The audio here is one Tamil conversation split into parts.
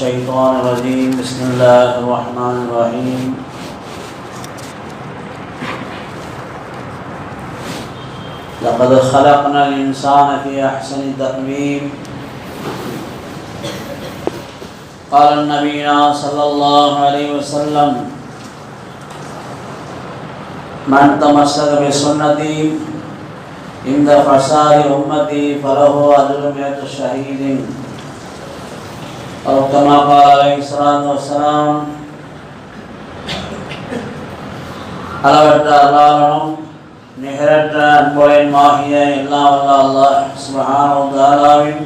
الشيطان الرجيم. بسم الله الرحمن الرحيم. لقد خلقنا الإنسان في أحسن تقويم. قال النبي صلى الله عليه وسلم، من تمسك بسنتي عند فساد أمتي فله أجر مئة شهيد. और कमा सलाम அளவற்ற அல்லாவனும் நிகரற்ற அன்பயன்மாகிய எல்லாம் வல்ல அல்லாஹ் சுபஹானும் தாலாவின்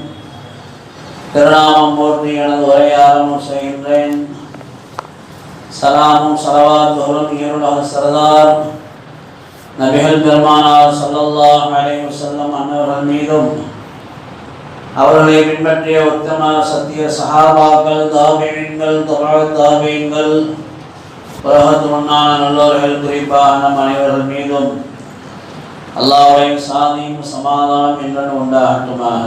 திருநாமம் போற்றி எனது உரையாரமும் செய்கின்றேன் சலாமும் சலவாத் பகலும் இருளாக சரதார் நபிகள் பெருமானார் சல்லல்லாஹ் அலைவசல்லம் அன்னவர்கள் மீதும் அவர்களை பின்பற்றிய உத்தம சத்திய சகாபாக்கள் தாபீன்கள் தபா தாபீன்கள் உலகத்து முன்னான நல்லோர்கள் குறிப்பாக நம் அனைவர்கள் மீதும் அல்லாஹ்வுடைய சாதியும் சமாதானம் என்றும் உண்டாகட்டுமாக.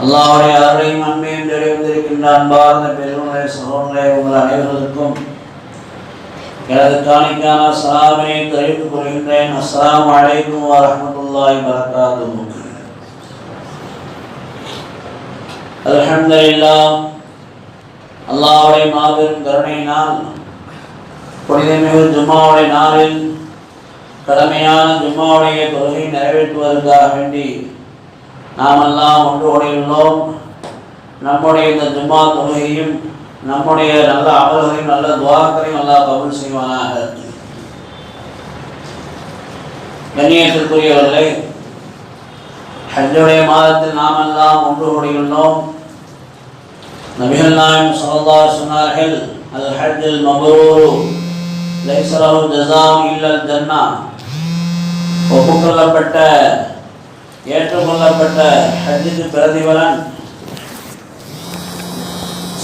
அல்லாவுடைய அருளையும் அன்பையும் தெரிவித்திருக்கின்ற அன்பார்ந்த பெருமனை சகோதரே உங்கள் அனைவருக்கும் எனது காணிக்கான சலாமினை தெரிவித்துக் கொள்கின்றேன். அஸ்லாம் அலைக்கும் வரஹ்மத்துல்லாஹி வரகாத்துஹு அல்ஹம்துலில்லாஹ் அல்லாவுடைய மாபெரும் கருணையினால் புனிதமிகு ஜும்மாவுடைய நாளில் கடமையான ஜும்மாவுடைய தொழுகை நிறைவேற்றுவதற்காக வேண்டி நாமெல்லாம் ஒன்று கூடியுள்ளோம் நம்முடைய இந்த ஜும்மா தொழுகையும் நம்முடைய நல்ல அமல்களையும் நல்ல துவாக்களையும் நல்லா கபூல் செய்வானாக. கண்ணியத்திற்குரியவர்களை ஹஜ்ஜுடைய மாதத்தில் நாம் எல்லாம் ஒன்று கூடியுள்ளோம். நபிகள் நாயம் ஸல்லல்லாஹு சொன்னார்கள் அல் ஹஜ்ஜில் மபரூரு லைஸ ஜசாம் இல்லல் ஜன்னா ஒப்புக்கொள்ளப்பட்ட ஏற்றுக்கொள்ளப்பட்ட ஹஜ்ஜுக்கு பிரதிபலன்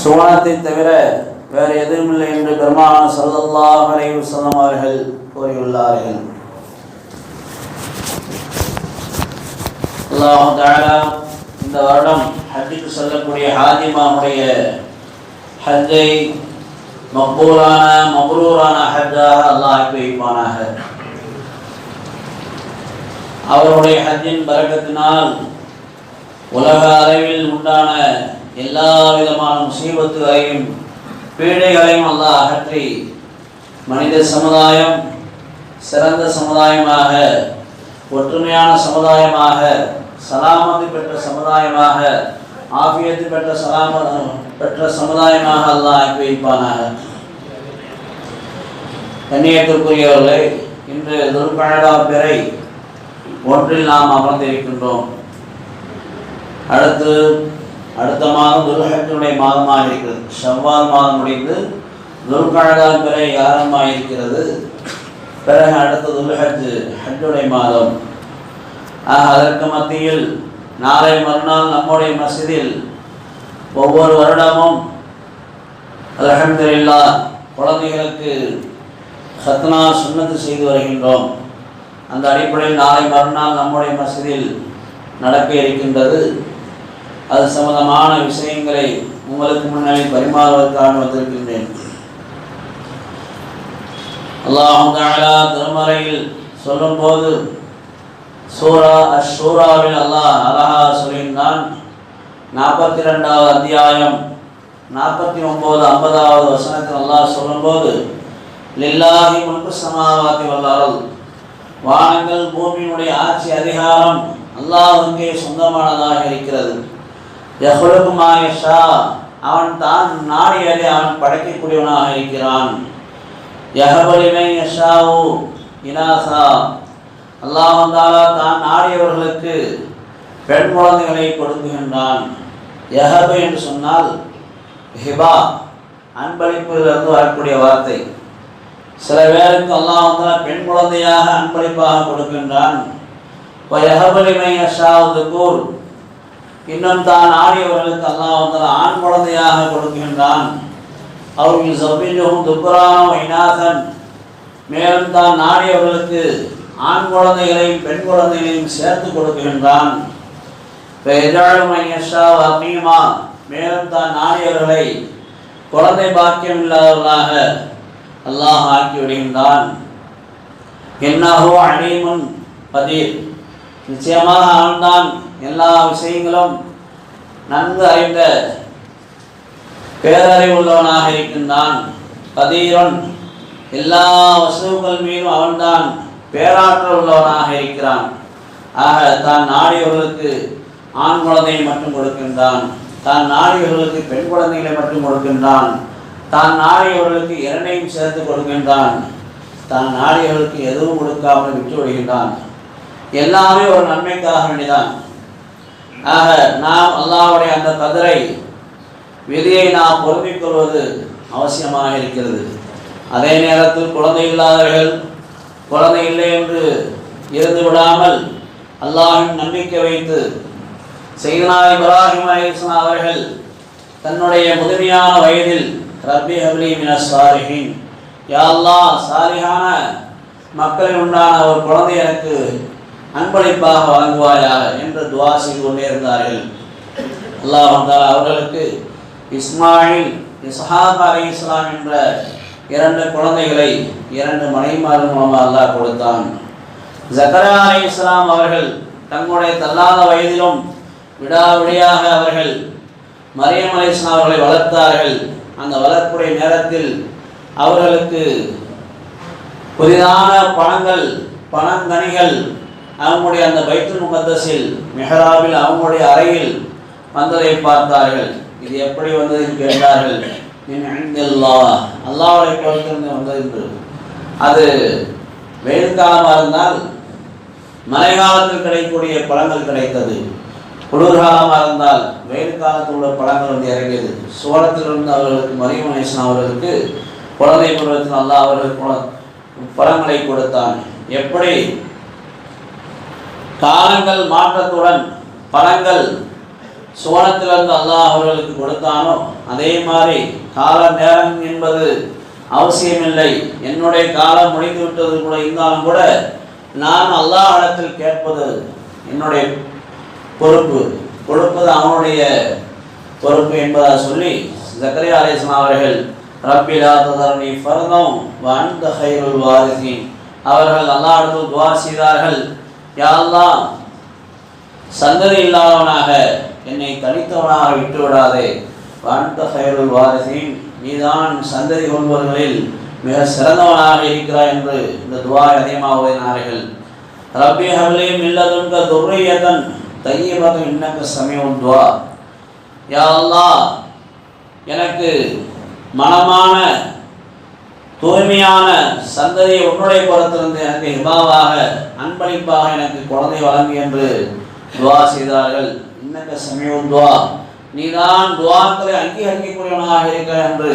சுவனத்தை தவிர வேறு எதுவும் இல்லை என்று பெருமான ஸல்லல்லாஹு அலைஹி வஸல்லம் அவர்கள் கூறியுள்ளார்கள். அல்லாஹ் இந்த வருடம் ஹஜ்ஜுக்கு செல்லக்கூடிய ஹாஜிமாவுடைய ஹஜ்ஜை மக்பூலான மப்ரூரான ஹஜ்ஜாக அல்லாஹ் ஆக்கி வைப்பானாக. அவருடைய ஹஜ்ஜின் பரக்கத்தினால் உலக அளவில் உண்டான எல்லா விதமான முசீபத்துகளையும் பீடைகளையும் அல்லாஹ் அகற்றி மனித சமுதாயம் சிறந்த சமுதாயமாக ஒற்றுமையான சமுதாயமாக சலாமத்து பெற்ற சமுதாயமாக ஆபியத்து பெற்ற சலாம பெற்ற சமுதாயமாக அல்லாஹ் அனுப்பி வைப்பானாக கண்ணியத்திற்குரியவர்களே இன்று துர்பழகா பிறை ஒன்றில் நாம் அமர்ந்திருக்கின்றோம். அடுத்து அடுத்த மாதம் துல்ஹஜ்ஜுடைய மாதமாக இருக்கிறது. ஷவ்வால் மாதம் முடிந்து துல்கழகா பிறை ஆரம்பமாக இருக்கிறது. பிறகு அடுத்த துல்ஹஜ் ஹஜ்ஜுடைய மாதம். ஆக அதற்கு மத்தியில் நாளை மறுநாள் நம்முடைய மசிதில் ஒவ்வொரு வருடமும் அல்ஹம்துலில்லா குழந்தைகளுக்கு சத்னா சுண்ணத்து செய்து வருகின்றோம். அந்த அடிப்படையில் நாளை மறுநாள் நம்முடைய மசிதில் நடக்க இருக்கின்றது. அது சம்பந்தமான விஷயங்களை உங்களுக்கு முன்னாடி பரிமாறுவதற்காக வந்திருக்கின்றேன். அல்லாஹ் தாலா திருமறையில் சொல்லும்போது சூரா அஷூராவில் அல்லாஹ் அழகா சொல்லியிருந்தான் நாற்பத்தி ரெண்டாவது அத்தியாயம் நாற்பத்தி ஒன்பது ஐம்பதாவது வசனத்தில் அல்லாஹ் சொல்லும்போது லில்லாஹி முன்பு சமாவாதி வல்லாரல் வானங்கள் பூமியினுடைய ஆட்சி அதிகாரம் அல்லாஹ் அங்கே சொந்தமானதாக இருக்கிறது. யஹ்லுக்கு அவன் தான் நாடியதை அவன் படைக்கக்கூடியவனாக இருக்கிறான். யஹபலிமை யஷாவு இனாசா அல்லாஹ் தாலா தான் நாடியவர்களுக்கு பெண் குழந்தைகளை கொடுக்குகின்றான். யஹபு என்று சொன்னால் ஹிபா அன்பளிப்பிலிருந்து வரக்கூடிய வார்த்தை. சில பேருக்கு அல்லாஹ் வந்தால் பெண் குழந்தையாக அன்பளிப்பாக கொடுக்கின்றான். யஹபலிமை யஷாவது கூர் இன்னும் தான் ஆடியவர்களுக்கு அல்லாஹ் வந்து ஆண் குழந்தையாக கொடுக்கின்றான். அவர்கள் சபிஜும் துக்குரானும் வைநாதன் மேலும் தான் நாடியவர்களுக்கு ஆண் குழந்தைகளையும் பெண் குழந்தைகளையும் சேர்த்து கொடுக்கின்றான். அமீமா மேலும் தான் நாடியவர்களை குழந்தை பாக்கியம் இல்லாதவர்களாக அல்லாஹ் ஆக்கி விடுகின்றான். என்னஹோ அழிமுன் பதில் நிச்சயமாக அவன்தான் எல்லா விஷயங்களும் நன்கு அறிந்த பேரறிவுள்ளவனாக இருக்கின்றான். கதீரன் எல்லா வசுகள் மீதும் அவன்தான் பேராற்றல் உள்ளவனாக இருக்கிறான். ஆக தான் நாடியவர்களுக்கு ஆண் குழந்தையை மட்டும் கொடுக்கின்றான். தான் நாடியவர்களுக்கு பெண் குழந்தைகளை மட்டும் கொடுக்கின்றான். தான் நாடியவர்களுக்கு இரண்டையும் சேர்த்து கொடுக்கின்றான். தான் நாடியவர்களுக்கு எதுவும் கொடுக்காமல் விட்டு விடுகின்றான். எல்லாமே ஒரு நன்மைக்காக வேண்டிதான். ஆக நாம் அல்லாஹ்வுடைய அந்த கதிரை விதியை நாம் பொருந்திக் கொள்வது அவசியமாக இருக்கிறது. அதே நேரத்தில் குழந்தை இல்லாதவர்கள் குழந்தை இல்லை என்று இருந்து விடாமல் அல்லாஹின் நம்பிக்கை வைத்து செய்தனா இப்ராஹிம் அலிஸ்லாம் அவர்கள் தன்னுடைய முதுமையான வயதில் ரப்பி ஹப்லி மின சாலிஹின். யா அல்லாஹ் சாலிஹான மக்களில் உண்டான ஒரு குழந்தை எனக்கு அன்பளிப்பாக வழங்குவாயாக என்று துவா செய்து கொண்டே இருந்தார்கள். அல்லாஹ் வந்தால் அவர்களுக்கு இஸ்மாயில் இஸ்ஹாக் அலி இஸ்லாம் என்ற இரண்டு குழந்தைகளை இரண்டு மனைமார்கள் மூலமாக அல்லாஹ் கொடுத்தான். ஜக்கரா அலி இஸ்லாம் அவர்கள் தங்களுடைய தள்ளாத வயதிலும் விடாவிடியாக அவர்கள் மரியம் அலி இஸ்லாம் அவர்களை வளர்த்தார்கள். அந்த வளர்ப்புடைய நேரத்தில் அவர்களுக்கு புதிதான பழங்கள் பழங்கனிகள் அவங்களுடைய அந்த பைத்துல் முகத்தஸில் மெஹராபில் அவங்களுடைய அறையில் வந்ததை பார்த்தார்கள். இது எப்படி வந்தது என்று கேட்டார்கள். அல்லாவுடைய அல்லாஹ்வுடைய வந்தது என்று. அது வெயில் காலமாக இருந்தால் மழை காலத்தில் கிடைக்கக்கூடிய பழங்கள் கிடைத்தது. குளிர்காலமாக இருந்தால் வெயில் காலத்தில் உள்ள பழங்கள் வந்து இறங்கியது. சோளத்திலிருந்து அவர்களுக்கு மரியமணேசன் அவர்களுக்கு குழந்தை பருவத்தில் அல்லாஹ் அவர்களுக்கு பழங்களை கொடுத்தான். எப்படி? காலங்கள் மாற்றத்துடன் பழங்கள் சுவனத்திலிருந்து அல்லாஹ் அவர்களுக்கு கொடுத்தானோ அதே மாதிரி கால நேரம் என்பது அவசியமில்லை. என்னுடைய காலம் முடிந்து விட்டது கூட இருந்தாலும் கூட நான் அல்லாஹ் இடத்தில் கேட்பது என்னுடைய பொறுப்பு. கொடுப்பது அவனுடைய பொறுப்பு என்பதாக சொல்லி ஜக்கரியா அலிஸ்லாம் அவர்கள் ரப்பிலா ததரணி ஃபர்தம் வந்த ஹைருல் வாரிசி அவர்கள் அல்லாஹ் இடத்தில் துவா செய்தார்கள். யாரெல்லாம் சந்ததி இல்லாதவனாக என்னை தனித்தவனாக விட்டு விடாதே வந்த வாரிசின் நீதான் சந்ததி கொள்வர்களில் மிக சிறந்தவனாக இருக்கிறாய் என்று இந்த துவா அதிகமாக ஓதினார்கள் ரப்பி ஹவ்லி மில்லதுன்க துர்ரியதன் தையபதம் இன்னக்க சமயம் துவா. யா எனக்கு மனமான தூய்மையான சந்ததியை உன்னுடைய புறத்திலிருந்து எனக்கு ஹிபாவாக அன்பளிப்பாக எனக்கு குழந்தை வழங்கு என்று துவா செய்தார்கள். இன்னக்க சமயம் துவா. நீதான் துவாக்களை அங்கீகரிக்கக்கூடியவனாக இருக்க என்று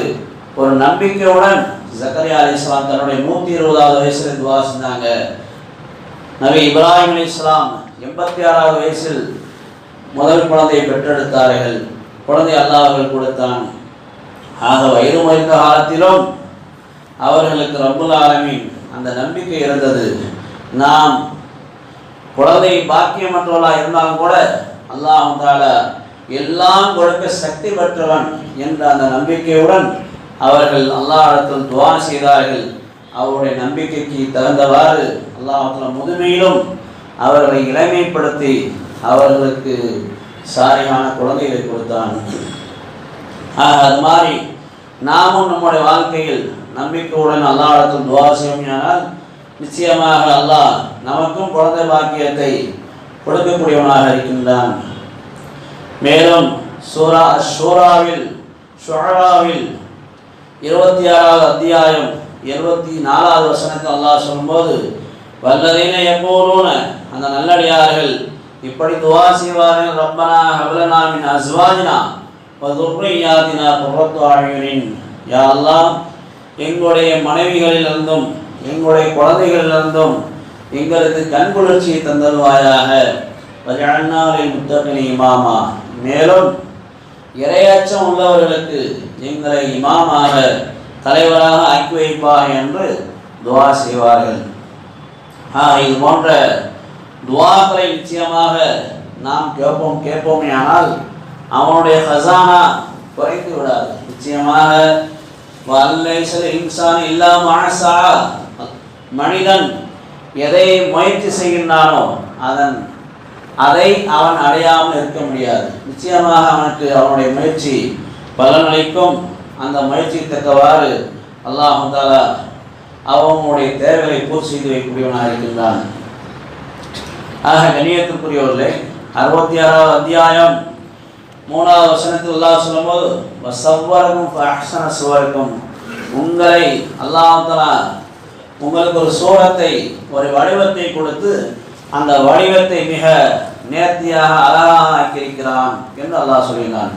ஒரு நம்பிக்கையுடன் ஜக்கரியா அலிஸ்லாம் தன்னுடைய நூற்றி இருபதாவது வயசில் துவா செஞ்சாங்க. நபி இப்ராஹிம் அலி இஸ்லாம் எண்பத்தி ஆறாவது வயசில் முதல் குழந்தையை பெற்றெடுத்தார்கள். குழந்தை அல்லாஹர்கள் கொடுத்தான். ஆக வயது முறைந்த காலத்திலும் அவர்களுக்கு ரப்புல் ஆலமின் அந்த நம்பிக்கை இருந்தது. நாம் குழந்தை பாக்கியமற்றவர்களாக இருந்தாலும் கூட அல்லாஹ் தாலா எல்லாம் கொடுக்க சக்தி பெற்றவன் என்ற அந்த நம்பிக்கையுடன் அவர்கள் அல்லாஹிடத்தில் துவா செய்தார்கள். அவருடைய நம்பிக்கைக்கு தகுந்தவாறு அல்லாஹத்தில் முதுமையிலும் அவர்களை இளமைப்படுத்தி அவர்களுக்கு சாரியான குழந்தைகளை கொடுத்தான். ஆக அது மாதிரி நாமும் நம்முடைய வாழ்க்கையில் நம்பிக்கையுடன் அல்லாஹிடத்தில் துவா செய்வோமானால் நிச்சயமாக அல்லாஹ் நமக்கும் குழந்தை பாக்கியத்தை கொடுக்கக்கூடியவனாக இருக்கின்றான். மேலும் சூரா ஷூராவில் ஷுராவில் இருபத்தி ஆறாவது அத்தியாயம் இருபத்தி நாலாவது வசனத்தில் அல்லாஹ் சொல்லும்போது வல்லதீன எப்போதும் அந்த நல்லடியார்கள் இப்படி துவா செய்வார்கள் ரப்பனா ஹபலனா மின் அஸ்வாஜினா வதுர்ரியாதினா குர்ரத்து ஆயுனின் யா அல்லாஹ் எங்களுடைய மனைவிகளிலிருந்தும் எங்களுடைய குழந்தைகளிலிருந்தும் எங்களுக்கு கண்குளிர்ச்சியை தந்தருவாயாக. வஜஅல்னாலில் முத்தகினி இமாமா. மேலும் இரையாச்சம் உள்ளவர்களுக்கு எங்களை இமாமாக தலைவராக ஆக்கி வைப்பாக என்று துவா செய்வார்கள். ஆ இது போன்ற துவாக்களை நிச்சயமாக நாம் கேட்போம் கேட்போமே ஆனால் அவனுடைய ஹசானா குறைந்து விடாது. நிச்சயமாக மனிதன் எதை முயற்சி செய்கின்றானோ அதன் அதை அவன் அடையாமல் இருக்க முடியாது. நிச்சயமாக அவனுக்கு அவனுடைய முயற்சி பலனளிக்கும். அந்த முயற்சிக்கு தக்கவாறு அல்லாஹ் தாலா அவனுடைய தேவைகளை பூர்த்தி செய்து வைக்கக்கூடியவனாக இருக்கின்றான். ஆக கணியத்துக்குரியவர்களே அறுபத்தி ஆறாவது அத்தியாயம். மூணாவது வசனத்தில் அல்லாஹ் சொல்லும்போது சவ்வரகம் அஹ்சன சுவருக்கும். உங்களை அல்லாஹ் உங்களுக்கு ஒரு சோரத்தை ஒரு வடிவத்தை கொடுத்து அந்த வடிவத்தை மிக நேர்த்தியாக அழகாக ஆக்கியிருக்கிறான் என்று அல்லாஹ் சொல்லினான்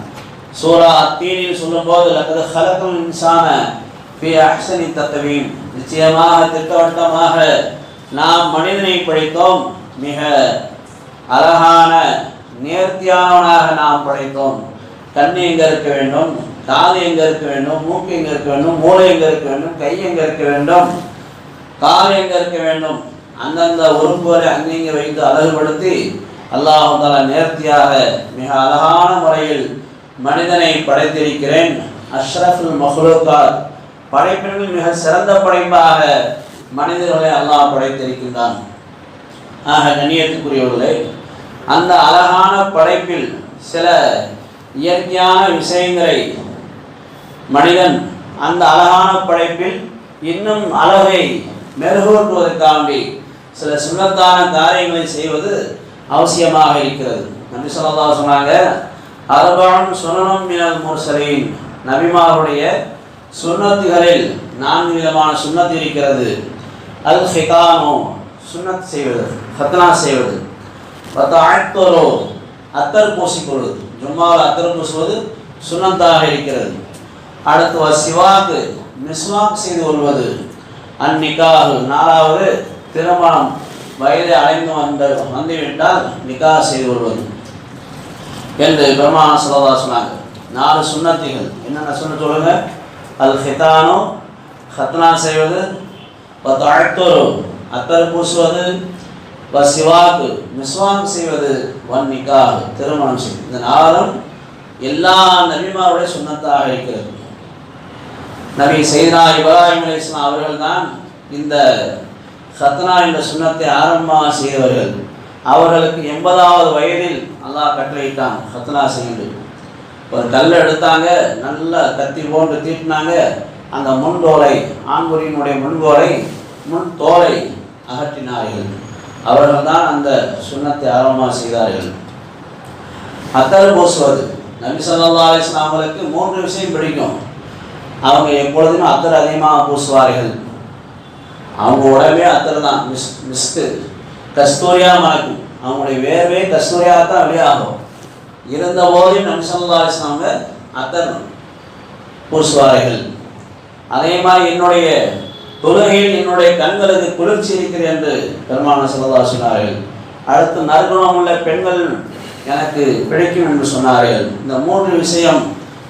சூரா அத்தீனில் சொல்லும்போது அல்லது ஹலக்கும் இன்சான பி அஹ்சனி தத்தவீம் நிச்சயமாக திட்டவட்டமாக நாம் மனிதனை படைத்தோம். மிக அழகான நேர்த்தியானவனாக நாம் படைத்தோம். கண் எங்க இருக்க வேண்டும்? காது எங்க இருக்க வேண்டும்? மூக்கு எங்க இருக்க வேண்டும்? மூளை எங்க இருக்க வேண்டும்? கை எங்க இருக்க வேண்டும்? கால் எங்க இருக்க வேண்டும்? அந்தந்த உறுப்புகளை அங்கங்க வைத்து அழகுபடுத்தி அல்லாஹ் நேர்த்தியாக மிக அழகான முறையில் மனிதனை படைத்திருக்கிறேன். அஷ்ரஃபுல் மஹ்லூக்கார் படைப்பில் மிக சிறந்த படைப்பாக மனிதர்களை அல்லாஹ் படைத்திருக்கின்றான். ஆக கண்ணியத்துக்குரியவர்களே அந்த அழகான படைப்பில் சில இயற்கையான விஷயங்களை மனிதன் அந்த அழகான படைப்பில் இன்னும் அழகை மெருகூட்டுவதற்காண்டி சில சுண்ணத்தான காரியங்களை செய்வது அவசியமாக இருக்கிறது. நபி சொல்லதா சொன்னாங்க அரபான் சுனனும் மினல் முர்சலீன். நபிமாருடைய சுண்ணத்துகளில் நான்கு விதமான சுண்ணத்து இருக்கிறது. அல் ஹிகானோ சுண்ணத் செய்வது ஹத்னா செய்வது. பத்து ஆழ்த்தோரோ அத்தர் பூசிக்கொள்வது. ஜும்மாவில் அத்தர் பூசுவது சுனந்தாக இருக்கிறது. அடுத்து சிவாக்கு மிஸ்வாக் செய்து கொள்வது. அந்நிக்காகு நாலாவது திருமணம். வயதை அடைந்து வந்த வந்துவிட்டால் நிக்கா செய்து கொள்வது. என்று பெருமான சொல்லதா சொன்னாங்க. நாலு சுண்ணத்திகள். என்னென்ன சுண்ண சொல்லுங்க? அல் ஹிதானோ ஹத்னா செய்வது பத்து அழைத்தோரு அத்தர் பூசுவது சிவாக்கு மிஸ்வாங் செய்வது வன் திருமணம் செய்வது. இந்த நாளும் எல்லா நபிமாருடைய சுண்ணத்தாக இருக்கிறது. நபி செய்தா இப்ராஹிம் அலி இஸ்லாம் அவர்கள் தான் இந்த சத்னா என்ற சுண்ணத்தை ஆரம்பமாக செய்தவர்கள். அவர்களுக்கு எண்பதாவது வயதில் அல்லாஹ் கட்டளையிட்டான் சத்னா செய்து ஒரு கல் எடுத்தாங்க நல்ல கத்தி போன்று தீட்டினாங்க அந்த முன்தோலை ஆண்குறியினுடைய முன்கோலை முன் தோலை அகற்றினார்கள். அவர்கள் தான் அந்த சுண்ணத்தை ஆரம்பமாக செய்தார்கள். அத்தர் பூசுவது நபி சொல்லா அலிஸ்லாம் அவர்களுக்கு மூன்று விஷயம் பிடிக்கும். அவங்க எப்பொழுதுமே அத்தர் அதிகமாக பூசுவார்கள். அவங்க உடம்பே அத்தர் தான். மிஸ் மிஸ்து. கஸ்தூரியாக மணக்கும் அவங்களுடைய வேர்வே கஸ்தூரியாக தான் வெளியாகும். இருந்த போதையும் நபி சொல்லா அலிஸ்லாம் அத்தர் பூசுவார்கள். அதே மாதிரி என்னுடைய தொழுகையில் என்னுடைய கண்களுக்கு குளிர்ச்சி இருக்கிறது என்று பெருமான சொல்லதா சொன்னார்கள். அடுத்து நற்குணம் உள்ள பெண்கள் எனக்கு பிடிக்கும் என்று சொன்னார்கள். இந்த மூன்று விஷயம்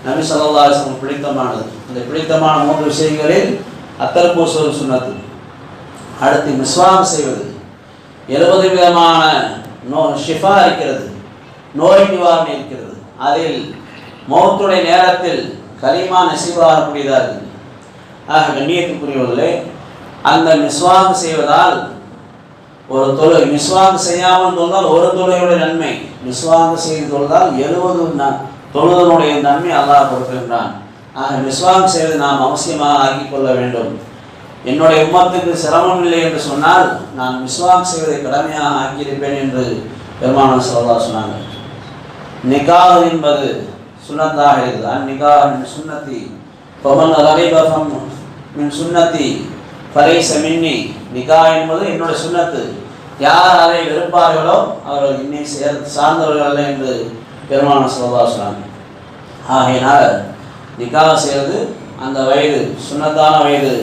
நபி சொல்லா பிடித்தமானது. இந்த பிடித்தமான மூன்று விஷயங்களில் அத்தல் பூசுவது சொன்னது அடுத்து மிஸ்வாம் செய்வது. எழுபது விதமான நோ ஷிஃபா இருக்கிறது. நோய் நிவாரணம் இருக்கிறது. அதில் மௌத்துடைய நேரத்தில் கலிமா நசிவாகக்கூடியதாக இருக்குது ஆக கண்ணியத்துக்குரியவர்களே அந்த மிஸ்வாக செய்வதால் ஒரு தொழு மிஸ்வாக செய்யாமல் தொழுதால் ஒரு தொழுகையுடைய நன்மை. மிஸ்வாக செய்து தொழுதால் எழுபது தொழுதனுடைய நன்மை அல்லாஹ் கொடுக்கின்றான் ஆக மிஸ்வாக செய்வது நாம் அவசியமாக ஆக்கிக் கொள்ள வேண்டும். என்னுடைய உமத்துக்கு சிரமம் இல்லை என்று சொன்னால் நான் மிஸ்வாக் செய்வதை கடமையாக ஆக்கியிருப்பேன் என்று பெருமானம் சொல்லா சொன்னாங்க நிகாஹ் என்பது சுன்னத்தாக இருக்குது அந்நிகாஹ் சுண்ணத்தி சுன்னத்தி பவன் ரலிபகம் மின் சுன்னத்தி ஃபலைச மின்னி நிகா என்பது என்னோட சுன்னத்து யார் அதை வெறுப்பார்களோ அவர்கள் இன்னை சேர் சார்ந்தவர்கள் அல்ல என்று பெருமான சொல்லா சொன்னாங்க ஆகையினால் நிகா செய்வது அந்த வயது சுண்ணத்தான வயது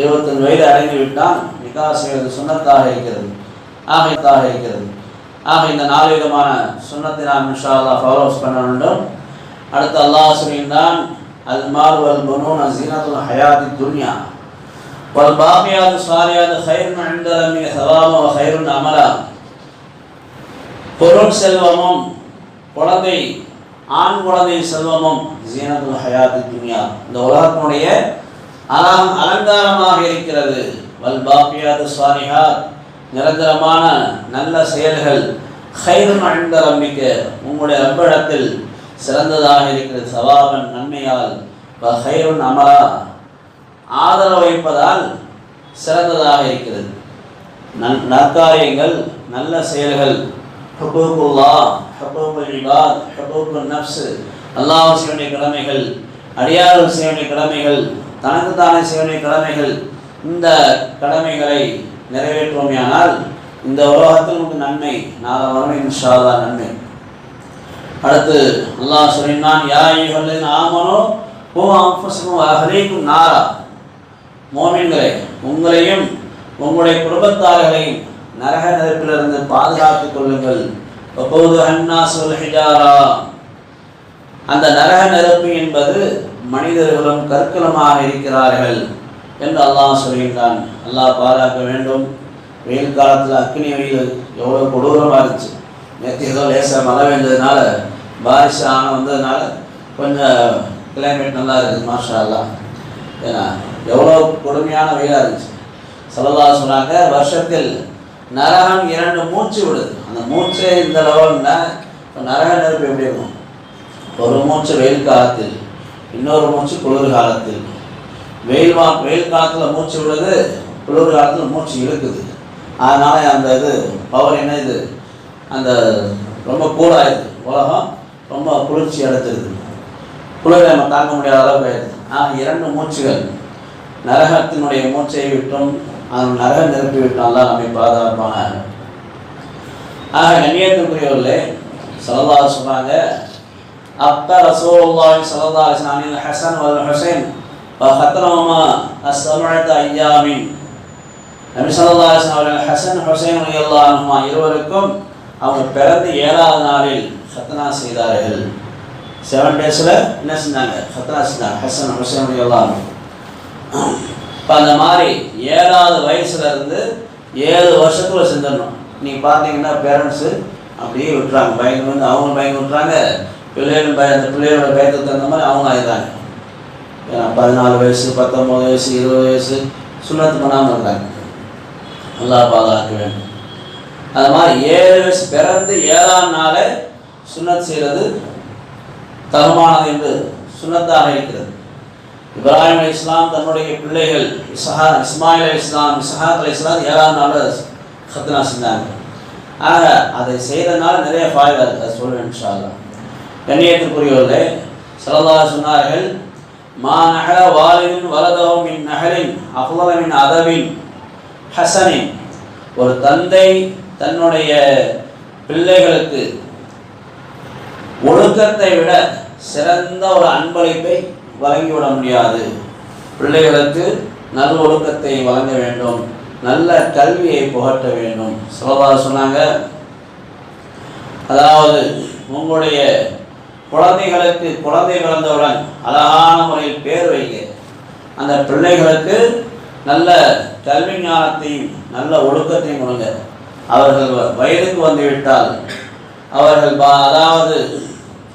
இருபத்தஞ்சு வயது அடைந்துவிட்டால் நிகா செய்வது சுண்ணத்தாக இருக்கிறது ஆகைத்தாக இருக்கிறது. ஆக இந்த நாலு விதமான சுண்ணத்தை நாம் இன்ஷா அல்லா ஃபாலோஸ் பண்ண வேண்டும். அடுத்து அல்லாஹ் சொல்லியிருந்தான் அல் மால் வல் பனூன் ஜீனத்துல் ஹயாத்தி துன்யா والباقيات الصالحات خير عند ربك ثوابا وخير عملا பொருள் செல்வமும் குழந்தை ஆண் குழந்தை செல்வமும் ஜீனத்துல் ஹயாத்து துனியா இந்த உலகத்தினுடைய அலம் அலங்காரமாக இருக்கிறது வல் பாக்கியாது சுவாரிஹாத் நிரந்தரமான நல்ல செயல்கள் ஹைரும் அழ்ந்த ரம்பிக்க உங்களுடைய ரப்பிடத்தில் சிறந்ததாக இருக்கிறது. சவாபன் நன்மையால் ஹைருன் அமலா. ஆதரவு வைப்பதால் சிறந்ததாக இருக்கிறது. நன் நற்காரியங்கள் நல்ல செயல்கள். ஹபூபுல்லா ஹுகூக்குல் இபாத் ஹுகூக்குல் நஃப்ஸ். அல்லாஹ் செய்ய கடமைகள் அடியார்கள் செய்ய வேண்டிய கடமைகள் தனக்குத்தானே செய்ய வேண்டிய கடமைகள். இந்த கடமைகளை நிறைவேற்றுவோமையானால் இந்த உலகத்தில் நமக்கு நன்மை நாளை வறுமை இன்ஷால்லா நன்மை. அடுத்து அல்லாஹ் சொல்லினான் யா ஐயுஹல்லதீன ஆமனோ ஓ அன்ஃபுஸக்கும் அஹரீக்கும் நாரா. மோமின்களே உங்களையும் உங்களுடைய குடும்பத்தார்களையும் நரக நெருப்பிலிருந்து பாதுகாத்துக் கொள்ளுங்கள். ஒப்போது அண்ணா சொல்கிறாரா அந்த நரக நெருப்பு என்பது மனிதர்களும் கற்களுமாக இருக்கிறார்கள் என்று அல்லாஹ் சொல்கின்றான். அல்லாஹ் பாதுகாக்க வேண்டும். வெயில் காலத்தில் அக்னி வெயில் எவ்வளோ கொடூரமாக இருந்துச்சு. நேற்று ஏதோ லேசாக மழை வேண்டதுனால பாரிஷ் ஆன வந்ததுனால கொஞ்சம் கிளைமேட் நல்லா இருக்குது மாஷாலாம் ஏன்னா எவ்வளோ கொடுமையான வெயிலாக இருந்துச்சு. சொல்லலா சொன்னாங்க வருஷத்தில் நரகம் இரண்டு மூச்சு விடுது. அந்த மூச்சே இந்த லெவல்னா இப்போ நரக நெருப்பு எப்படி இருக்கும்? ஒரு மூச்சு வெயில் காலத்தில் இன்னொரு மூச்சு குளிர் காலத்தில். வெயில் வா வெயில் காலத்தில் மூச்சு விடுது குளிர் காலத்தில் மூச்சு இழுக்குது. அதனால் அந்த இது பவர் என்ன இது? அந்த ரொம்ப கூலாயிடுது உலகம் ரொம்ப குளிர்ச்சி அடைச்சிருது குளிரை நம்ம தாங்க முடியாத அளவுக்கு ஆயிடுது இரண்டு மூச்சுகள். நரகத்தினுடைய மூச்சை விட்டும் அந்த நரக நிரப்பி விட்டால்தான் நம்மை பாதுகாப்பாங்க ஆக கண்ணியத்துக்குரியவர்களே சலதா சொன்னாங்க அப்பா ரசூலுல்லாஹி சலதா அலைஹி ஹசன் வல் ஹுசைன் ஹத்தனமா அஸ்ஸமஅத ஐயாமின். நபி ஸல்லல்லாஹு அலைஹி அவர்கள் ஹசன் ஹுசைன் ரலியல்லாஹு இருவருக்கும் அவங்க பிறந்து ஏழாவது நாளில் ஹத்தனா செய்தார்கள். செவன் டேஸில் என்ன செஞ்சாங்க? ஹத்தனா செஞ்சாங்க. ஹசன் ஹுசன் எல்லாம் இப்போ அந்த மாதிரி ஏழாவது வயசுல இருந்து ஏழு வருஷத்துக்குள்ள செஞ்சிடணும். நீங்கள் பார்த்தீங்கன்னா பேரண்ட்ஸு அப்படியே விட்டுறாங்க. பயந்து வந்து அவங்க பயந்து விட்டுறாங்க. பிள்ளைகள் பய அந்த பிள்ளைகளோட பயத்துக்கு தகுந்த மாதிரி அவங்க ஆயிடுறாங்க. ஏன்னா பதினாலு வயசு பத்தொம்பது வயசு இருபது வயசு சுண்ணத்து பண்ணாமல் இருந்தாங்க நல்லா பாதுகாக்க வேண்டும். அது மாதிரி ஏழு வயசு பிறந்து ஏழாம் நாளே சுண்ணத் செய்கிறது தகுமானது என்று சுண்ணத்தாக இருக்கிறது. இப்ராஹிம் அலி இஸ்லாம் தன்னுடைய பிள்ளைகள் இசஹா இஸ்மாயில் அலி இஸ்லாம் இசஹாத் அலி இஸ்லாம் ஏழாம் நாள் ஹத்னா செஞ்சாங்க. ஆக அதை செய்தனால நிறைய ஃபாய்தா இருக்குது அது சொல்லுவேன் இன்ஷால்லா கண்ணியத்துக்குரியவர்களே சலதா சொன்னார்கள் மா நகர வாலின் வலதவும் நகரின் அஃலமின் அதவின் ஹசனின். ஒரு தந்தை தன்னுடைய பிள்ளைகளுக்கு ஒழுக்கத்தை விட சிறந்த ஒரு அன்பளிப்பை வழங்கிவிட முடியாது. பிள்ளைகளுக்கு நல்ல ஒழுக்கத்தை வழங்க வேண்டும். நல்ல கல்வியை புகட்ட வேண்டும். சொல்லதா சொன்னாங்க அதாவது உங்களுடைய குழந்தைகளுக்கு குழந்தை பிறந்தவுடன் அழகான முறையில் பேர் வைங்க. அந்த பிள்ளைகளுக்கு நல்ல கல்வி ஞானத்தையும் நல்ல ஒழுக்கத்தையும் கொடுங்க. அவர்கள் வயதுக்கு வந்து விட்டால் அவர்கள் பா- அதாவது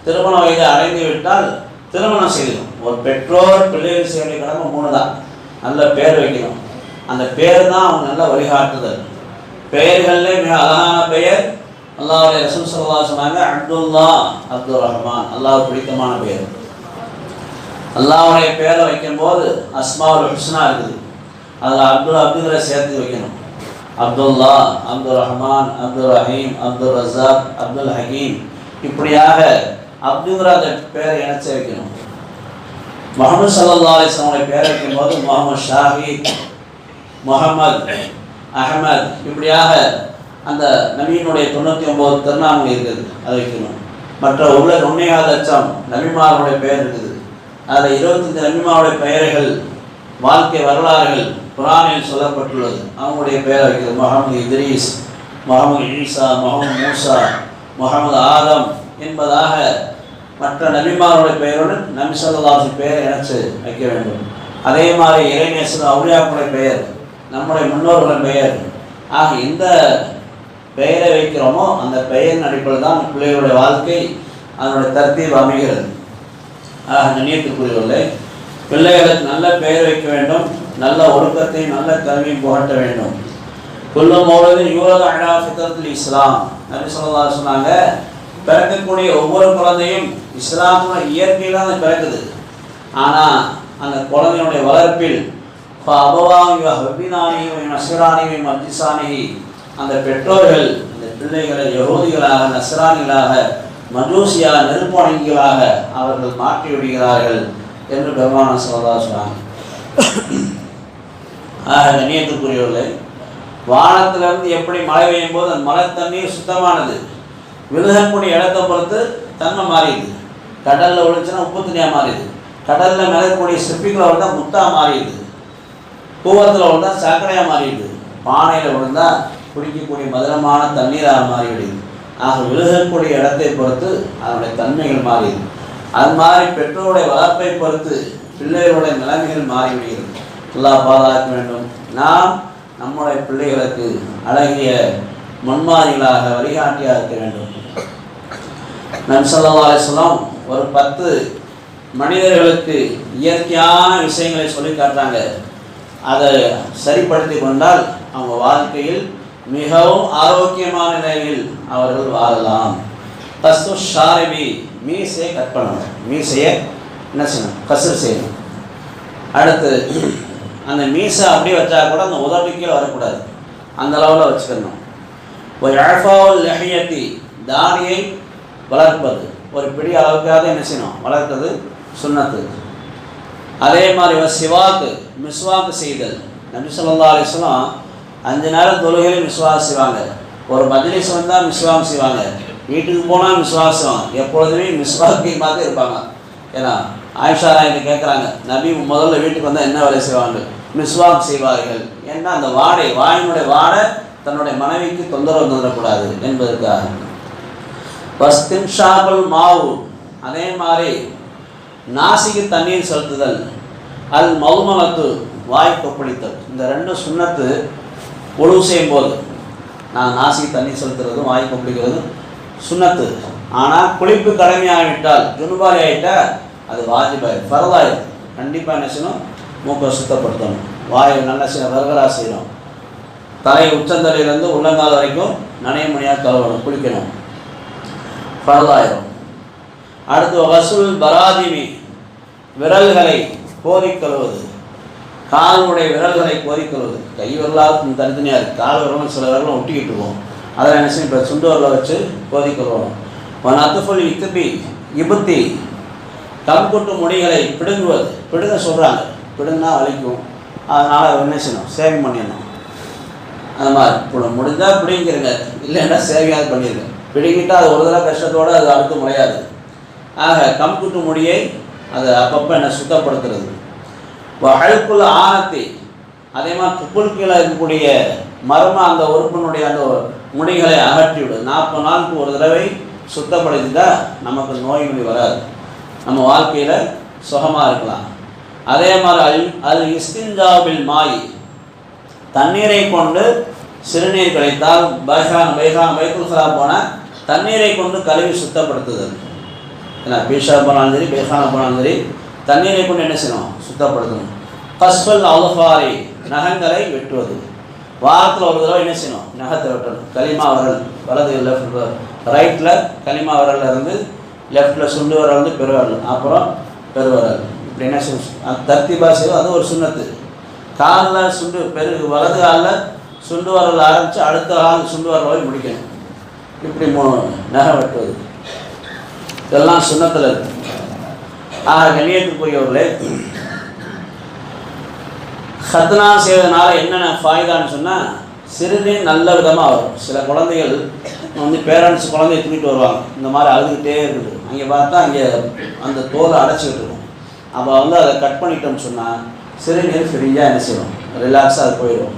திருமண வயது அடைந்து விட்டால் திருமணம் செய்யணும். ஒரு பெற்றோர் பிள்ளைகள் செய்ய வேண்டிய கடமை மூணு தான் நல்ல பேர் வைக்கணும். அந்த பேர் தான் அவங்க நல்ல வழிகாட்டுதல். பெயர்கள்லே மிக அழகான பெயர். அல்லாவுடைய ரசூல் சல்லா சொன்னாங்க அப்துல்லா அப்துல் ரஹ்மான். அல்லாஹ் பிடித்தமான பெயர். அல்லாவுடைய பேரை வைக்கும்போது அஸ்மாவுல் ஹுஸ்னா இருக்குது. அதில் அப்துல் அப்துல்லை சேர்த்து வைக்கணும். அப்துல்லா அப்துல் ரஹ்மான் அப்துல் ரஹீம் அப்துல் ரசாக் அப்துல் ஹக்கீம் இப்படியாக அப்துங்கிற அந்த பேரை இணைச்ச வைக்கணும். முகமது சல்லா அலிஸ்லாமுடைய பேரை வைக்கும்போது முகமது ஷாஹித் முகமது அஹமத் இப்படியாக அந்த நபியினுடைய தொண்ணூற்றி ஒம்பது திருநாமங்கள் இருக்குது அதை வைக்கணும். மற்ற உள்ள ஒன்னேகால் லட்சம் நபிமார்களுடைய பெயர் இருக்குது. அதில் இருபத்தஞ்சு நபிமாருடைய பெயர்கள் வாழ்க்கை வரலாறுகள் குரானில் சொல்லப்பட்டுள்ளது. அவங்களுடைய பெயரை வைக்கிறது முகமது இத்ரீஸ் முகமது ஈசா முகமது மூசா முகமது ஆதம் என்பதாக மற்ற நபிமாருடைய பெயருடன் நபி பெயர் பெயரை இணைச்சு வைக்க வேண்டும். அதே மாதிரி இறைநேசர் அவுளியாக்குடைய பெயர் நம்முடைய முன்னோர்களின் பெயர். ஆக எந்த பெயரை வைக்கிறோமோ அந்த பெயரின் அடிப்படையில் தான் பிள்ளைகளுடைய வாழ்க்கை அதனுடைய தர்த்தீவு அமைகிறது. ஆக நினைத்துக்குரியவர்களே பிள்ளைகளுக்கு நல்ல பெயர் வைக்க வேண்டும். நல்ல ஒழுக்கத்தை நல்ல கல்வியும் புகட்ட வேண்டும். குல்லும் யூரக அழா ஃபித்ரத்துல் இஸ்லாம். நபி சொல்லா சொன்னாங்க பிறக்கக்கூடிய ஒவ்வொரு குழந்தையும் இஸ்லாம இயற்கையில் தான் பிறக்குது. ஆனால் அந்த குழந்தையுடைய வளர்ப்பில் அபவாமி ஹபினானி நசரானி மஜிசானிகி அந்த பெற்றோர்கள் அந்த பிள்ளைகளை யகோதிகளாக நசுரானிகளாக மஜூசியா நெருப்பணிகளாக அவர்கள் மாற்றி விடுகிறார்கள் என்று பெருமான சொல்லதா சொன்னாங்க. கண்ணியத்துக்குரியவர்களே வானத்திலிருந்து எப்படி மழை பெய்யும் போது அந்த மழை தண்ணீர் சுத்தமானது? விலகக்கூடிய இடத்தை பொறுத்து தன்மை மாறிடுது கடலில் ஒழிச்சுன்னா உப்பு தண்ணியாக மாறிடுது கடலில் மிளகக்கூடிய சிற்பிகளை விழுந்தால் முத்தாக மாறிடுது கூவத்தில் விழுந்தால் சர்க்கரையாக மாறிடுது பானையில் விழுந்தால் குடிக்கக்கூடிய மதுரமான தண்ணீராக மாறிவிடுது ஆக விலகக்கூடிய இடத்தை பொறுத்து அதனுடைய தன்மைகள் மாறிடுது அது மாதிரி பெற்றோருடைய வளர்ப்பை பொறுத்து பிள்ளைகளுடைய நிலைமைகள் மாறிவிடுகிறது. எல்லாம் பாதுகாக்க வேண்டும். நாம் நம்முடைய பிள்ளைகளுக்கு அழகிய முன்மாதிரிகளாக வழிகாட்டியாக இருக்க வேண்டும் நம்சல்லா அலிஸ்லாம் ஒரு பத்து மனிதர்களுக்கு இயற்கையான விஷயங்களை சொல்லி காட்டுறாங்க. அதை சரிப்படுத்தி கொண்டால் அவங்க வாழ்க்கையில் மிகவும் ஆரோக்கியமான நிலையில் அவர்கள் வாழலாம். தஸ்து ஷாரிபி மீசையை கட் பண்ணணும். மீசையை என்ன செய்யணும்? கசர் செய்யணும். அடுத்து அந்த மீசை அப்படியே வச்சா கூட அந்த உதவிக்கீழே வரக்கூடாது. அந்த அளவில் வச்சுக்கணும். ஒரு அழஃபாவுல் லஹியத்தி தாடியை வளர்ப்பது. ஒரு பெரிய அளவுக்காக என்ன செய்யணும்? வளர்க்கிறது சுண்ணத்து. அதே மாதிரி சிவாக்கு மிஸ்வாக்கு செய்தல். நபி சொல்லா அலிஸ்லாம் அஞ்சு நேரம் தொழுகையில மிஸ்வாக் செய்வாங்க. ஒரு மஜ்லிஸ் வந்தால் மிஸ்வாக் செய்வாங்க. வீட்டுக்கு போனால் மிஸ்வாக் செய்வாங்க. எப்பொழுதுமே மிஸ்வாக்கை மாதிரி இருப்பாங்க. ஏன்னா ஆயிஷா ராயிட்டு கேட்குறாங்க நபி முதல்ல வீட்டுக்கு வந்தால் என்ன வேலை செய்வாங்க? மிஸ்வாக் செய்வார்கள். ஏன்னா அந்த வாடை வாயினுடைய வாடை தன்னுடைய மனைவிக்கு தொந்தரவு தந்துடக்கூடாது என்பதற்காக. வஸ்தின் ஷாபல் மாவு. அதே மாதிரி நாசிக்கு தண்ணீர் செலுத்துதல் அல் மௌமலத்து வாய் கொப்பளித்தல். இந்த ரெண்டு சுண்ணத்து ஒழுவு செய்யும் போது நான் நாசிக்கு தண்ணீர் செலுத்துறதும் வாய் கொப்பளிக்கிறதும் சுண்ணத்து. ஆனால் குளிப்பு கடமையாகிவிட்டால் ஜுனுபாரி ஆகிட்டால் அது வாஜிபாய் ஃபரதாயிரும் கண்டிப்பாக என்ன செய்யணும்? மூக்கை சுத்தப்படுத்தணும். வாயை நல்லா செய்யணும் வர்கரா செய்யணும். தலையை உச்சந்தலையிலேருந்து உள்ளங்கால் வரைக்கும் நனையமணியாக கழுவணும் குளிக்கணும். பரதாயிரம் அடுத்து வசூல் பராதிமி. விரல்களை கோதி கழுவது காலுடைய விரல்களை கோதி கழுவது கை விரலாக தனித்தனியாக இருக்குது கால் விரலும் சில விரலும் ஒட்டிக்கிட்டு போவோம் அதில் என்ன செய்யும் இப்போ சுண்டோரில் வச்சு கோதி கழுவணும். ஒன் அத்துஃபுல் இத்துபி இபுத்தி. கம்குட்டு முடிகளை பிடுங்குவது. பிடுங்க சொல்கிறாங்க பிடுங்கினா அழிக்கும். அதனால் என்ன செய்யணும்? சேவிங் பண்ணிடணும். அந்த மாதிரி. இப்போ முடிஞ்சால் பிடிங்கிறங்க இல்லைன்னா சேவையாக பண்ணிடுங்க பிடிக்கிட்டால் அது ஒரு தடவை கஷ்டத்தோடு அது அடுத்து முறையாது ஆக கம்குட்டு முடியை அதை அப்பப்போ என்னை சுத்தப்படுத்துறது. அழுக்குள்ள ஆணத்தை அதே மாதிரி துப்புள் கீழே இருக்கக்கூடிய மர்ம அந்த உறுப்பினுடைய அந்த முடிகளை அகற்றி விடும் நாற்பது நாளுக்கு ஒரு தடவை சுத்தப்படுத்திட்டா நமக்கு நோய் நொடி வராது. நம்ம வாழ்க்கையில் சுகமாக இருக்கலாம். அதே மாதிரி அல் அல் இஸ்தின்ஜாபில் மாய். தண்ணீரை கொண்டு சிறுநீர் கிடைத்தால் பைஹான் பைஹான் பைக்குல்சலா போன தண்ணீரை கொண்டு கழுவி சுத்தப்படுத்துதல். ஏன்னா பீஷா போனாலும் சரி பைஹானா போனாலும் சரி தண்ணீரை கொண்டு என்ன செய்யணும்? சுத்தப்படுத்தணும். கஸ்பல் அவுஃபாரி நகங்களை வெட்டுவது. வாரத்தில் ஒரு தடவை என்ன செய்யணும்? நகத்தை வெட்டணும். களிமா வரல் வலது லெஃப்ட் ரைட்டில் களிமா வரலில் இருந்து லெஃப்டில் சுண்டு வரல் வந்து பெருவரல் அப்புறம் பெருவரல். இப்படி என்ன செய்யணும் தர்த்திபா செய்வோம் அது ஒரு சுண்ணத்து. காலில் சுண்டு பெருகு வலது காலில் சுண்டு வரல் ஆரம்பித்து அடுத்த கால் சுண்டு வரல் போய் முடிக்கணும். இப்படி மூ நகை வெட்டுவது. இதெல்லாம் சுண்ணத்தில் இருக்கு. ஆக கண்ணியத்துக்குரியவர்களே ஹத்னா செய்வதனால என்னென்ன ஃபாய்தான்னு சொன்னால் சிறுநீர் நல்ல விதமாக வரும். சில குழந்தைகள் வந்து பேரண்ட்ஸ் குழந்தைய தூக்கிட்டு வருவாங்க. இந்த மாதிரி அழுதுகிட்டே இருக்குது. அங்கே பார்த்தா அங்கே அந்த தோலை அடைச்சிக்கிட்டு இருக்கும். அப்போ வந்து அதை கட் பண்ணிட்டோம்னு சொன்னால் சிறுநீர் ஃப்ரீயாக என்ன செய்யும்? ரிலாக்ஸாக அது போயிடும்.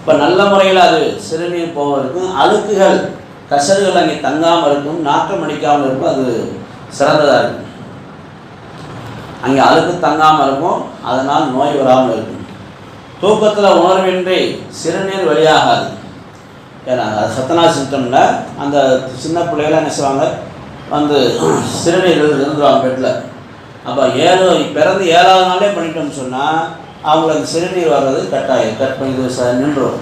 இப்போ நல்ல முறையில் அது சிறுநீர் போவதற்கும் அழுக்குகள் கசடுகள் அங்கே தங்காமல் இருக்கும் நாற்றம் அடிக்காமல் இருக்கும் அது சிறந்ததாக இருக்கும். அங்கே அழுக்கு தங்காமல் இருக்கும் அதனால் நோய் வராமல் இருக்கும். தூக்கத்தில் உணர்வின்றி சிறுநீர் வெளியாகாது ஏன்னா அது சத்தனா சிம்டமில் அந்த சின்ன பிள்ளைகளாம் என்ன செய்வாங்க? வந்து சிறுநீர் இருந்துருவாங்க பெட்டில் அப்போ ஏழு பிறந்து ஏழாவது நாளே பண்ணிட்டோம்னு சொன்னால் அவங்களுக்கு அந்த சிறுநீர் வர்றது கட்டாயம். கட் பண்ணி ச நின்றுடும்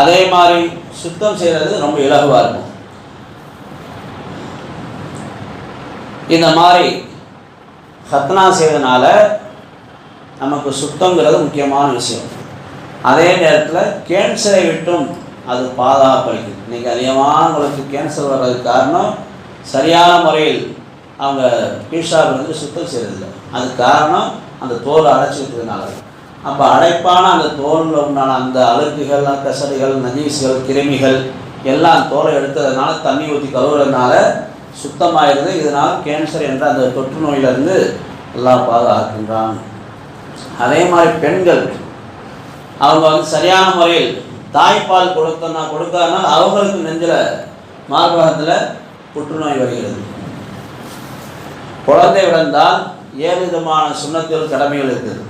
அதே மாதிரி சுத்தம் செய்கிறது ரொம்ப இலகுவாக இருக்கும். இந்த மாதிரி சத்னா செய்வதனால நமக்கு சுத்தங்கிறது முக்கியமான விஷயம். அதே நேரத்தில் கேன்சரை விட்டும் அது பாதுகாப்பளிக்கும் இன்றைக்கி அதிகமானவங்களுக்கு கேன்சர் வர்றதுக்கு காரணம் சரியான முறையில் அவங்க பீஷாவில் வந்து சுத்தம் செய்கிறதில்ல அது காரணம் அந்த தோல் அடைச்சிக்கிறதுனால அப்போ அடைப்பான அந்த தோலில் உண்டான அந்த அழுக்குகள் கசடுகள் நஜீஸ்கள் கிருமிகள் எல்லாம் தோலை எடுத்ததுனால தண்ணி ஊற்றி கழுவுறதுனால சுத்தமாயிருது இதனால் கேன்சர் என்ற அந்த தொற்று நோயிலிருந்து எல்லாம் பாதுகாக்கின்றான். அதே மாதிரி பெண்கள் அவங்க வந்து சரியான முறையில் தாய்ப்பால் கொடுத்தனா கொடுக்காதனால அவங்களுக்கு நெஞ்சில் மார்பகத்தில் புற்றுநோய் வருகிறது. குழந்தை விழுந்தால் ஏழு விதமான சுண்ணத்தில் கடமைகள் இருக்குது.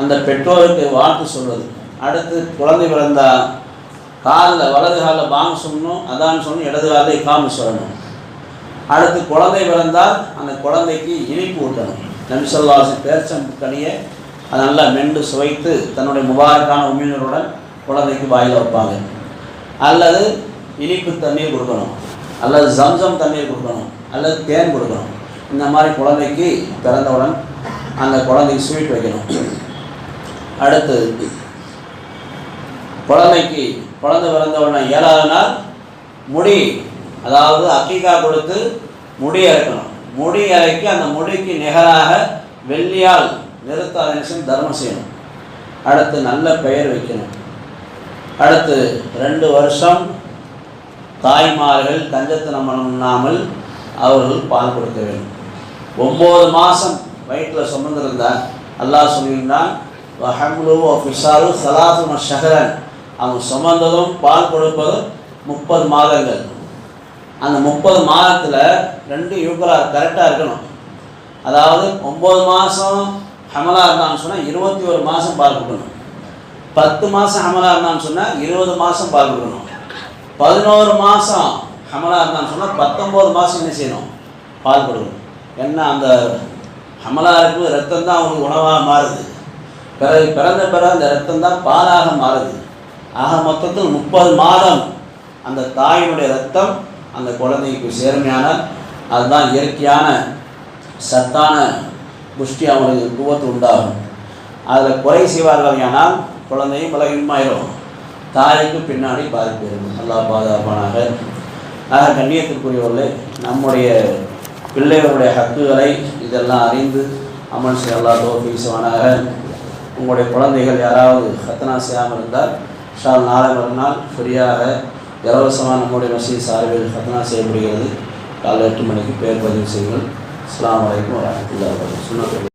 அந்த பெற்றோருக்கு வாழ்த்து சொல்வது. அடுத்து குழந்தை பிறந்தால் காலில் வலது காலில் பாங்க சொல்லணும் அதான் சொல்லணும் இடது காலில் இக்காம சொல்லணும் அடுத்து குழந்தை பிறந்தால் அந்த குழந்தைக்கு இனிப்பு ஊட்டணும். நபிசல்லாசி பேர்ச்சம் கனியை அதை நல்லா மென்று சுவைத்து தன்னுடைய முபாரக்கான உமிழ்நருடன் குழந்தைக்கு வாயில் வைப்பாங்க. அல்லது இனிப்பு தண்ணீர் கொடுக்கணும். அல்லது ஜம்சம் தண்ணீர் கொடுக்கணும். அல்லது தேன் கொடுக்கணும். இந்த மாதிரி குழந்தைக்கு பிறந்தவுடன் அந்த குழந்தைக்கு ஸ்வீட் வைக்கணும். அடுத்து குழந்தைக்கு குழந்தை பிறந்தவுடனே ஏழாவது நாள் முடி அதாவது அக்கிகா கொடுத்து முடி இறக்கணும் முடி இறக்கி அந்த முடிக்கு நிகராக வெள்ளியால் நிறுத்தாதேசம் தர்மம் செய்யணும். அடுத்து நல்ல பெயர் வைக்கணும். அடுத்து ரெண்டு வருஷம் தாய்மார்கள் கஞ்சத்தனம் பண்ணாமல் அவர்கள் பால் கொடுக்க வேண்டும். ஒம்பது மாதம் வயிற்றில் சுமந்திருந்தால் அல்லாஹ் சொல்லியிருந்தான் ஹம்லு ஃபிஷாலு சலாசும ஷஹரன். அவங்க சுமந்ததும் பால் கொடுப்பதும் முப்பது மாதங்கள். அந்த முப்பது மாதத்தில் ரெண்டு யூக்களாக கரெக்டாக இருக்கணும். அதாவது ஒம்பது மாதம் ஹமலா இருந்தான்னு சொன்னால் இருபத்தி ஒரு மாதம் பால் கொடுக்கணும். பத்து மாதம் ஹமலா இருந்தான்னு சொன்னால் இருபது மாதம் பால் கொடுக்கணும். பதினோரு மாதம் ஹமலா இருந்தான்னு சொன்னால் பத்தொம்போது மாதம் என்ன செய்யணும்? பால் கொடுக்கணும். என்ன அந்த ஹமலா இருக்கும் ரத்தம் தான் அவங்களுக்கு உணவாக மாறுது. பிறகு பிறந்த பிறகு அந்த ரத்தம் தான் பாலாக மாறுது. ஆக மொத்தத்தில் முப்பது மாதம் அந்த தாயினுடைய ரத்தம் அந்த குழந்தைக்கு சேர்மையானால் அதுதான் இயற்கையான சத்தான புஷ்டி அவங்களுக்கு குவத்து உண்டாகும். அதில் குறை செய்வார்கள் ஆனால் குழந்தையும் பலகீனமாயிரும். தாய்க்கு பின்னாடி பாதிப்பு இருக்கும் நல்லா பாதுகாப்பானாக. ஆக கண்ணியத்திற்குரியவர்களே நம்முடைய பிள்ளைகளுடைய ஹக்குகளை இதெல்லாம் அறிந்து அமன் செய்ய அல்லா தோஃபீசவானாக உங்களுடைய குழந்தைகள் யாராவது ஹத்தனா செய்யாமல் இருந்தால் ஷால் நாளை மறுநாள் ஃப்ரீயாக இலவசமாக நம்முடைய மசீத் சார்பில் ஹத்தனா செய்யப்படுகிறது. காலை எட்டு மணிக்கு பேர் பதிவு செய்யுங்கள். அஸ்லாம் வலைக்கம் வரமத்துல்லா சொன்னது